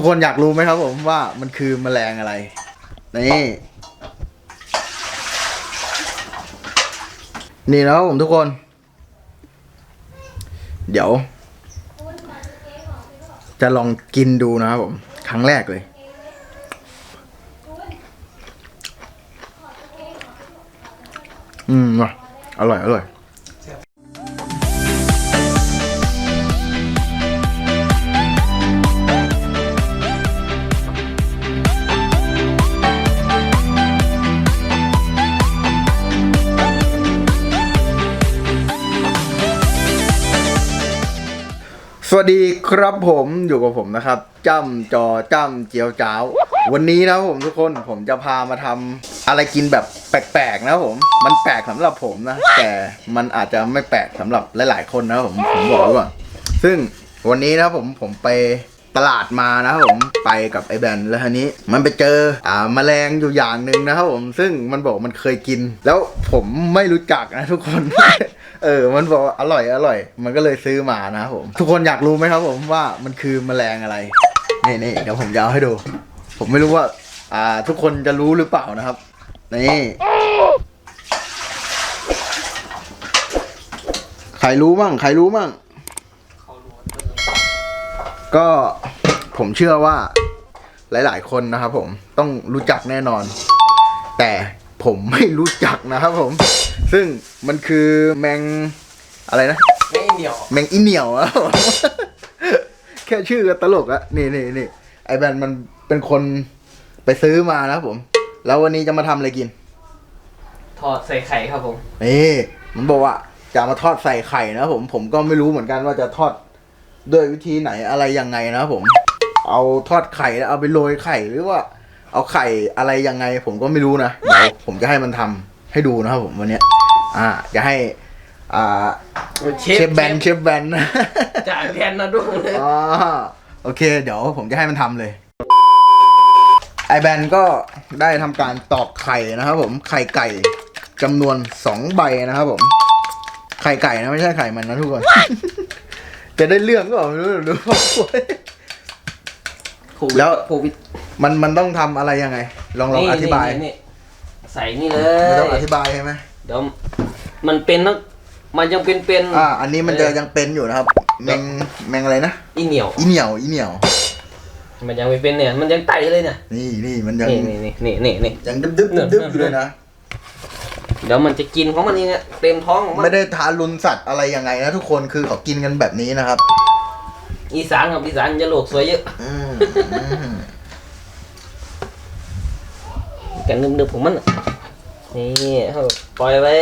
ทุกคนอยากรู้ไหมครับผมว่ามันคือแมลงอะไร นี่ นี่นะครับผมทุกคน เดี๋ยว จะลองกินดูนะครับผม ครั้งแรกเลยอืมอร่อย อร่อย วัสดีครับผมอยู่กับผมนะครับจ้ำจอจ้ำเจียวจ้าว วันนี้นะครับผมทุกคนผมจะพามาทำอะไรกินแบบแปลกๆนะผมมันแปลกสำหรับผมนะ แต่มันอาจจะไม่แปลกสำหรับหลายๆคนนะผมผมบอกไว้ก่อนซึ่งวันนี้นะครับผมผมไปตลาดมานะครับผมไปกับไอ้แบนแล้วทีนี้มันไปเจออ่าแมลงอยู่อย่างหนึ่งนะครับผมซึ่งมันบอกมันเคยกิน แล้วผมไม่รู้จักนะทุกคน เออ มันบอกว่าอร่อยอร่อย มันก็เลยซื้อมานะครับผม ทุกคนอยากรู้ไหมครับผมว่ามันคือแมลงอะไร นี่นี่เดี๋ยวผมจะเอาให้ดู ผมไม่รู้ว่า อ่า ทุกคนจะรู้หรือเปล่านะครับ นี่ ใครรู้มั่ง ใครรู้มั่ง ก็ผมเชื่อว่า หลาย ๆ คนนะครับผมต้องรู้จักแน่นอน แต่ผมไม่รู้จักนะครับผม ซึ่งมันคือแมงอะไรนะ ไม่เดียว แมงอีเหนียวอะ แค่ชื่อก็ตลกอะนี่นี่นี่ไอแบนมันเป็นคนไปซื้อมานะครับผม แล้ววันนี้จะมาทำอะไรกินทอดใส่ไข่ครับผม นี่มันบอกว่าจะมาทอดใส่ไข่นะครับผม ผมก็ไม่รู้เหมือนกันว่าจะทอดด้วยวิธีไหนอะไรยังไงนะครับผม เอาทอดไข่แล้วเอาไปโรยไข่หรือว่า เอาไข่อะไรยังไง ผมก็ไม่รู้นะเดี๋ยวผมจะให้มันทำ ให้ดูนะครับผมวันเนี้ยอ่าจะให้อ่าเชฟแบนเชฟแบนจ่ายแทนนะดุ้งเลยอ๋อโอเค เดี๋ยวผมจะให้มันทำเลยไอแบนก็ได้ทำการตอกไข่นะครับผมไข่ไก่จำนวนสองใบนะครับผม ไข่ไก่นะไม่ใช่ไข่มันนะทุกคน จะได้เรื่องก็ไม่รู้ดูโควิดแล้วโควิดมันมันต้องทำอะไรยังไง ลองลองอธิบายนี่นี่ใส่นี่เลไม่ต้องยอธิบายใช่ไหมเดี๋ยวมันเป็นนะมันยังเป็นเป็นอ่าอันนี้มันจะยังเป็นอยู่นะครับ แมงแมงอะไรนะอีเหนียวอีเหนียวอีเหนียว มันยังไม่เป็นเนี่ย มันยังไตเลยเนี่ยนี่นี่มันยังนี่นี่นี่นี่นี่ยังดึบดึบดึบดึบอยู่เลยนะเดี๋ยวมันจะกินของมันนี่เนี่ยเต็มท้องของมันไม่ได้ทารุณสัตว์อะไรยังไงนะทุกคนคือเขากินกันแบบนี้นะครับ อีสานครับอีสานจะโลกสวยเยอะอืมอืมกันนึบๆของมัน น่ะนี่เขาปล่อยไว้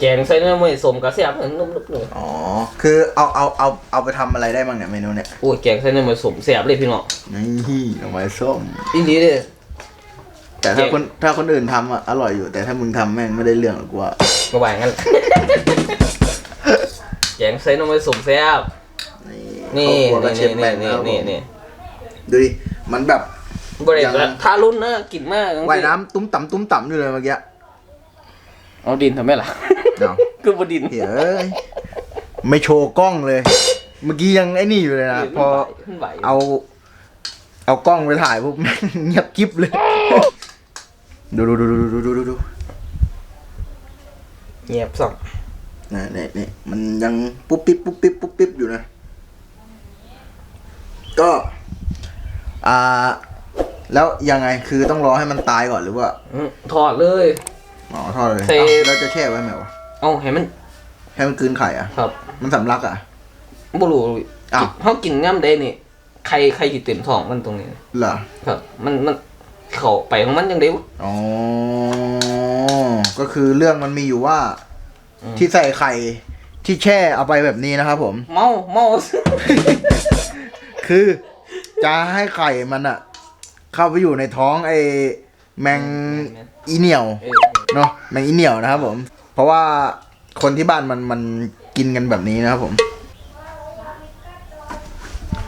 แกงใส่เนื้อไม่สมกระเสียบเหมือนนุ่มๆเลยอ๋อ คือเอาเอาเอาเอาไปทำอะไรได้บ้างเนี่ยเมนูเนี่ยโอ้ยแกงใส่เนื้อไม่สมเสียบเลยพี่น้องนี่เอาไว้ส้ม อีหลีเลยแต่ถ้าเจ๋งคนถ้าคนอื่นทำอะอร่อยอยู่ แต่ถ้ามึงทำแม่งไม่ได้เรื่องหรอกกูว่าก็ว่างั้นแกงใส่เนื้อไม่สมเสียบนี่นี่ครอบครัวกับเชนี่ฟแบนี่นนี่นะครับนี่ผมนี่ดูดิมันแบบ บริยังษัททารุณนะกลิ่นมากว่ายน้ำตุ้มต่ำตุ้มต่ำอยู่เลยเมื่อกี้เอาดินทำไมล่ะเอาคือบดินเฮ้ยไม่โชว์กล้องเลย เมื่อกี้ยังไอ้นี่อยู่เลยนะพอขึ้นไหวเอา เอากล้องไปถ่ายปุ๊บแม่งเงียบกิ๊บเลย ดูดูดูดูดูดูดูดูเงียบสับนี่นี่นี่มันยังปุ๊บปิ๊บปุ๊บปิ๊บปุ๊บปิ๊บอยู่นะ ก็ อ่า แล้วยังไงคือต้องรอให้มันตายก่อนหรือว่าอืมถอดเลยอ๋อทอดเลยเทเอ้าแล้วจะแช่ไว้ไหมวะเอาให้มันให้มันกลืนไข่อะ ครับมันสำลักอะบรูอ้าวเขากินย่ำได้นี่ใครใครจิตเต็มท้องมันตรงนี้ เหรอครับ มันมันเขาไปของมันยังเดียวอ๋อก็คือเรื่องมันมีอยู่ว่า อืม ที่ใส่ไข่ที่แช่เอาไปแบบนี้นะครับผม เมาเมา คือจะให้ไข่มันอะ เข้าไปอยู่ในท้องไอ้แมงอีเหนียวเออเนาะแมงอีเหนียวนะครับผม เพราะว่าคนที่บ้านมันมันกินกันแบบนี้นะครับผม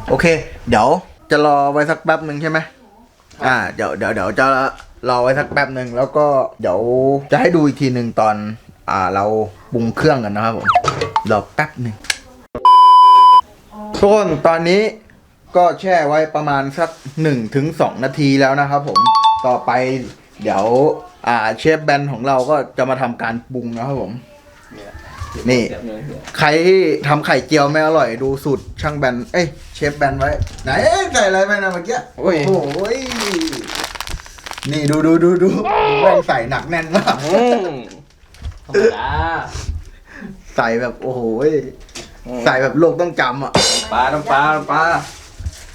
โอเค เดี๋ยวจะรอไว้สักแป๊บหนึ่งใช่ไหมอ่าเดี๋ยวเดี๋ยวเดี๋ยวจะรอไว้สักแป๊บหนึ่งแล้วก็เดี๋ยวจะให้ดูอีกทีหนึ่งตอน อ่าเราปรุงเครื่องกันนะครับผมรอแป๊บหนึ่งทุกคนตอนนี้ ก็แช่ไว้ประมาณสักหนึ่งถึงสองนาทีแล้วนะครับผมต่อไปเดี๋ยวอ่าเชฟแบนของเราก็จะมาทำการปรุงนะครับผม นี่เสียบเนื้อเสียบใครที่ทำไข่เจียวไม่อร่อยดูสูตรช่างแบนเอ้ยเชฟแบนไว้ ไหนใส่อะไรไปนะเมื่อกี้โอ้ยโอ้โหยนี่ดูดูดูดูดูแม่งใส่หนักแน่นมากอืมธรรมดาใส่แบบโอ้โหยใส่แบบโลกต้องจำอะปลาน้ำปลาน้ำปลา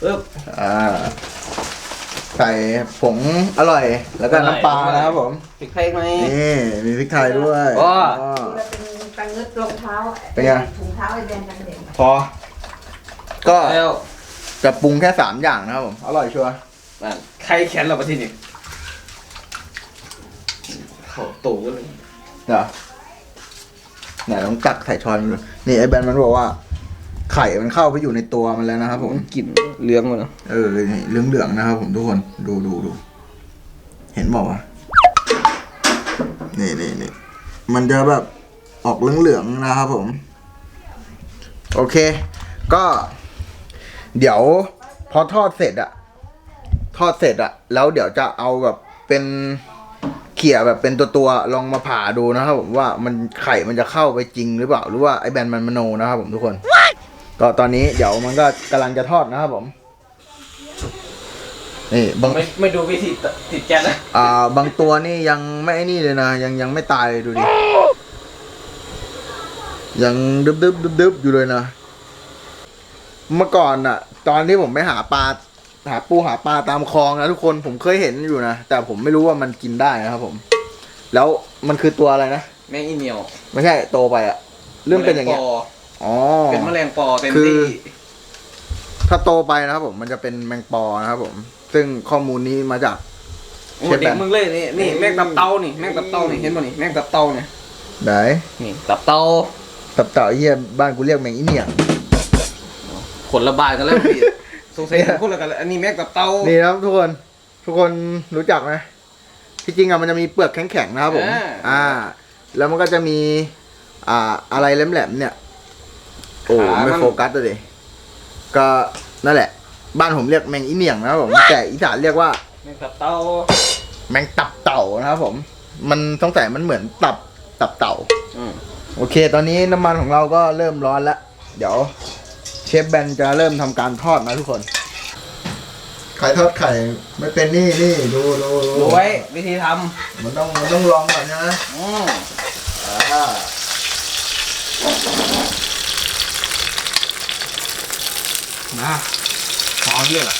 ปึ๊บอ่าใส่ผงอร่อย แล้วก็น้ำปลานะครับผมพริกไทยไหม นี่มีพริกไทยด้วยว้า อ๋อเราเป็นตังเงึดรองเท้าอะเป็นไง ถุงเท้าไอ้แบรนด์กันเด็กพอ ก็แล้วจะปรุงแค่สามอย่างนะครับผม อร่อยชัวร์นั่นใครแขนเราประเทศนี้เขาตู่เลยเดี๋ยวไหนลองตักใส่ช้อนดูนี่ไอ้แบนมันบอกว่า ไข่มันเข้าไปอยู่ในตัวมันแล้วนะครับ ผมกลิ่นเลี้ยงมันเออนี่เหลืองๆนะครับ ผมทุกคนดูดูดูเห็นบอกว่าวะนี่นี่นี่มันจะแบบออกเหลืองๆนะครับผม โอเค ก็ เดี๋ยว พอทอดเสร็จอะทอดเสร็จอะแล้วเดี๋ยวจะเอาแบบเป็นเขี่ยแบบเป็นตัวตัวๆลองมาผ่าดูนะครับผมว่ามันไข่มันจะเข้าไปจริงหรือเปล่า หรือว่าไอ้แบนมันมโนนะครับผมทุกคน ก็ตอนนี้เดี๋ยวมันก็กำลังจะทอดนะครับผม นี่บางไม่ไม่ดูวิธีติดแก๊สนะอ่าบางตัวนี่ยังไม่ไอ้นี่เลยนะ ยังยังไม่ตายเลยดูดิ ยังดึบดึบดึบดึบอยู่เลยนะ เมื่อก่อนอะตอนที่ผมไปหาปลาหาปูหาปลาตามคลองนะทุกคนผมเคยเห็นอยู่นะ แต่ผมไม่รู้ว่ามันกินได้นะครับผม แล้วมันคือตัวอะไรนะ แม่งอีเหนียว ไม่ใช่โตไปอะเรื่องเป็นอย่างเงี้ยแมลป อ๋อ เป็นแมลงปอเต็มคือที่ถ้าโตไปนะครับผมมันจะเป็นแมงปอนะครับผม ซึ่งข้อมูลนี้มาจาก โอ้เชฟแบน เด็กมึงเลยนี่นี่แม่งตับเต้านี่แม่งตับเต้านี่เห็นป่ะนี่แม่งตับเต้าเนี่ยไหนนี่ตับเต้าตับเต่าเฮียบ้านกูเรียกแมงอีเหนียง ขนระบายกันแล้วพี่สงสัยคนละกันแล้วอันนี้แม่งตับเต้านี่นะครับทุกคนทุกคนรู้จักไหมที่จริงอะมันจะมีเปลือกแข็งๆนะครับผม อ่า แล้วมันก็จะมี อ่าอะไรแหลมๆเนี่ย โอ้ไม่โฟกัสเลยดิก็นั่นแหละ บ้านผมเรียกแมงอีเหนียงนะครับผมแต่อีสานเรียกว่า แม่งตับเต้าแมงตับเต่านะครับผม มันสงสัยมันเหมือนตับตับเต่าอืมโอเค ตอนนี้น้ำมันของเราก็เริ่มร้อนแล้ว เดี๋ยว เชฟแบนจะเริ่มทำการทอดนะทุกคนไข่ทอดไข่ไม่เป็นนี่นี่ดูดูรู้ไว้วิธีทมันต้องมันต้องลองก่อนนะำอืมอ่า มาหอมเยอะอะ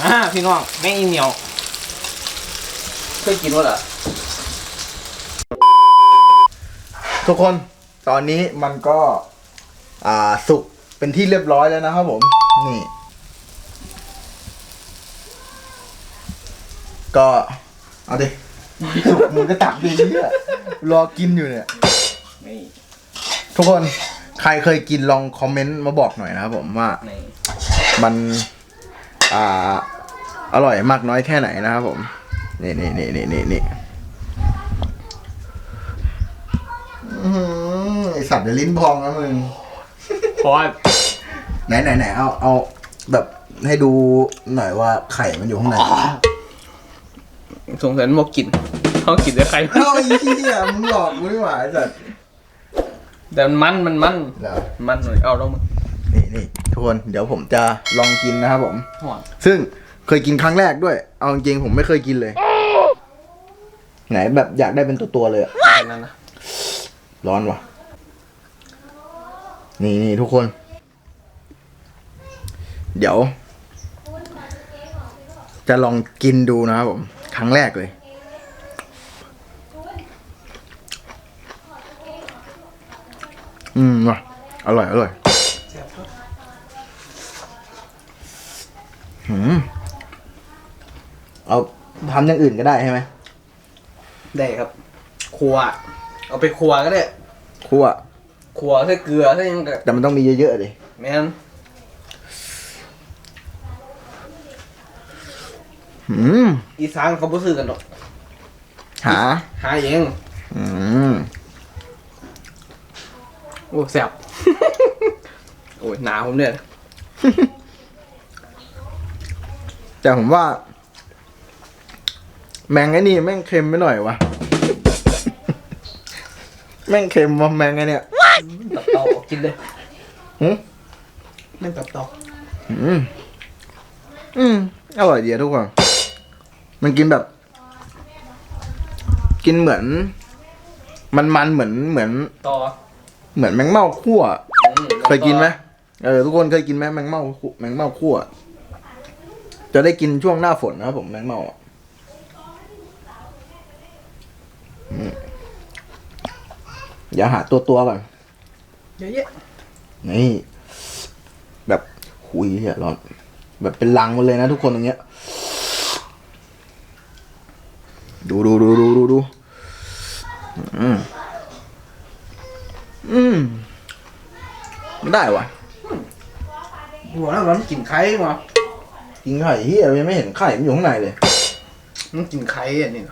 มาพี่น้องแม่งอีเหนียวเคยกินวะเหรอทุกคนตอนนี้มันก็อ่าสุกเป็นที่เรียบร้อยแล้วนะครับผมนี่ ก็เอาดิสุกมึงก็ตักดีเนี่ยรอกินอยู่เนี่ยนี่ทุกคน ใครเคยกินลองคอมเมนต์มาบอกหน่อยนะครับผมว่านี่มันอ่าอร่อยมากน้อยแค่ไหนนะครับผม นี่นี่นี่นี่นี่นี่อื้อหือไอสัตว์เดี๋ยวลิ้นพองนะมึง เพราะว่าไหนไหนไหนเอาเอาแบบให้ดูหน่อยว่าไข่มันอยู่ข้างในสงสัยมันบอกกินเขากินได้ใคร เอ้าไอ้เหี้ยมึงหลอกกูนี่หว่าไอ้สัตว์ แต่มันมันมันมันเหรอมันหน่อยเอาลงมานี่นี่ทุกคนเดี๋ยวผมจะลองกินนะครับผมห่วงซึ่งเคยกินครั้งแรกด้วย เอาจริงๆผมไม่เคยกินเลย ไหนแบบอยากได้เป็นตัวตัวๆเลยอะแค่นั้นนะร้อนวะนี่นี่ทุกคน เดี๋ยว จะลองกินดูนะครับผม ครั้งแรกเลย อืมว่ะอร่อย อร่อยหืมเอาทำอย่างอื่นก็ได้ใช่ไหมได้ครับ ครัว เอาไปครัวก็ได้ คั่วครัวใส่เกลือใส่หยังกับแต่มันต้องมีเยอะๆดิแม่นหืมอีสานเขาบ่ซื้อกันหรอก หา หาเอง อืมโอ้แซ่บโอ้ยหนาผมเนี่ยแต่ผมว่า แมงไอ้นี่แม่งเค็มไปหน่อยวะแม่งเค็มวะแมงไอ้เนี่ยตัดต่อกินเลยหืมแม่งตัดต่ออืมอืมอร่อยดีอะทุกคนมันกินแบบ กินเหมือน มันมันๆเหมือนเหมือนต่อ เหมือนแมงเม่าคั่วอืมเคยกินไหมเออทุกคนเคยกินไหมแมงเม่าคั่วแมงเม่าคั่ว จะได้กินช่วงหน้าฝนนะครับผมแมงเม่าอะอืมอย่าหาตัวตัวๆก่อนเยอะแยะนี่ แบบหุยเหี้ยร้อนแบบเป็นลังมาเลยนะทุกคนตรงเนี้ย ดูดูดูดูดูดูอืม อืมไม่ได้วะหัวแล้วมันกินไข่มากินไข่เฮียยังไม่เห็นไข่มันอยู่ข้างในเลย มันกินไข่อันนี้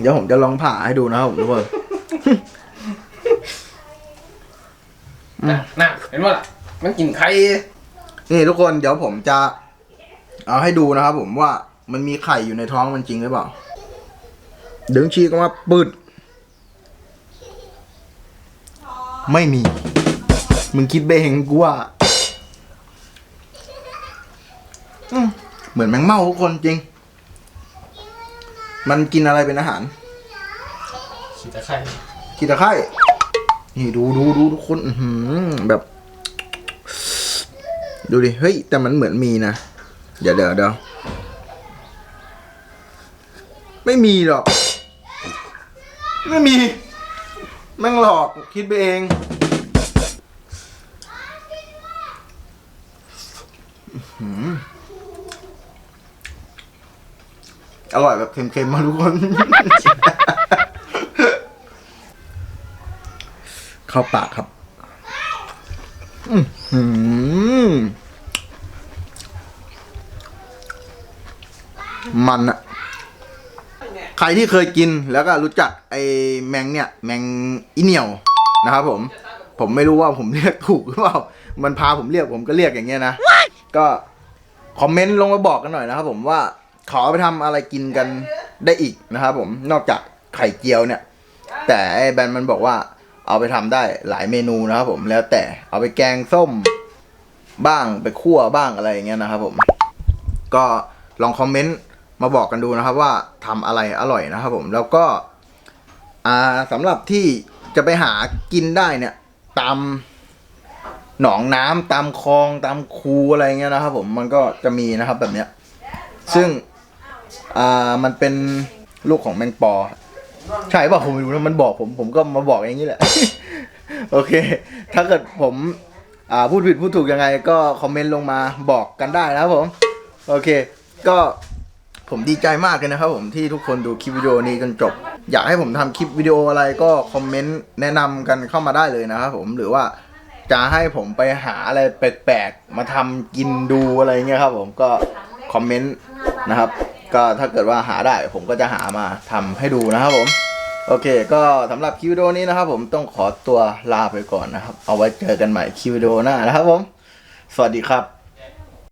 เดี๋ยวผมจะลองผ่าให้ดูนะครับผมทุกคนน่ะน่ะเห็นว่าล่ะ มันกินไข่นี่ทุกคนเดี๋ยวผมจะ เอาให้ดูนะครับผมว่ามันมีไข่อยู่ในท้องมันจริงหรือเปล่า ดึงชีก็มาปืด ไม่มี มึงคิดไปเองกูว่าอืมเหมือนแมงเม่าทุกคนจริง มันกินอะไรเป็นอาหารฉีดตะไคร้กีตาไข่นี่ดูดูดูทุกคนอื้อหือแบบ ดูดิ เฮ้ย แต่มันเหมือนมีนะ เดี๋ยวเดี๋ยวเดี๋ยวไม่มีหรอก ไม่มี แม่งหลอกคิดไปเอง อร่อยแบบเค็มๆมาทุกคน เข้าปากครับ อือหือมันอะ ใครที่เคยกินแล้วก็รู้จักไอ้แมงเนี่ยแมงอีเหนียวนะครับผมผมไม่รู้ว่าผมเรียกถูกหรือเปล่า มันพาผมเรียกผมก็เรียกอย่างเงี้ยนะ ก็คอมเมนต์ลงมาบอกกันหน่อยนะครับผมว่าขอไปทำอะไรกินกันได้อีกนะครับผมนอกจากไข่เจียวเนี่ย แต่ไอ้แบรนด์มันบอกว่าเอาไปทำได้หลายเมนูนะครับผมแล้วแต่เอาไปแกงส้มบ้างไปคั่วบ้างอะไรอย่างเงี้ยนะครับผม ก็ลองคอมเมนต์ มาบอกกันดูนะครับว่าทำอะไรอร่อยนะครับผมแล้วก็อ่าสำหรับที่จะไปหากินได้เนี่ยตามหนองน้ำตามคลองตามคูอะไรเงี้ยนะครับ ผมมันก็จะมีนะครับแบบเนี้ยซึ่งอ่ามันเป็นลูกของแมงปอ ใช่ป่ะผมไม่รู้นะมันบอกผมผมก็มาบอกอย่างนี้แหละ โอเค ถ้าเกิดผมอ่าพูดผิดพูดถูกยังไงก็คอมเมนต์ลงมาบอกกันได้นะครับผม โอเค ก็ ผมดีใจมากเลยนะครับผมที่ทุกคนดูคลิปวิดีโอนี้จนจบ อยากให้ผมทำคลิปวิดีโออะไรก็คอมเมนต์แนะนำกันเข้ามาได้เลยนะครับผมหรือว่าจะให้ผมไปหาอะไรแปลกๆมาทำกินดูอะไรเงี้ยครับผมก็คอมเมนต์นะครับ ก็ถ้าเกิดว่าหาได้ผมก็จะหามาทำให้ดูนะครับผมโอเค ก็สำหรับคลิปวิดีโอนี้นะครับ ผมต้องขอตัวลาไปก่อนนะครับ เอาไว้เจอกันใหม่คลิปวิดีโอหน้านะครับผม สวัสดีครับ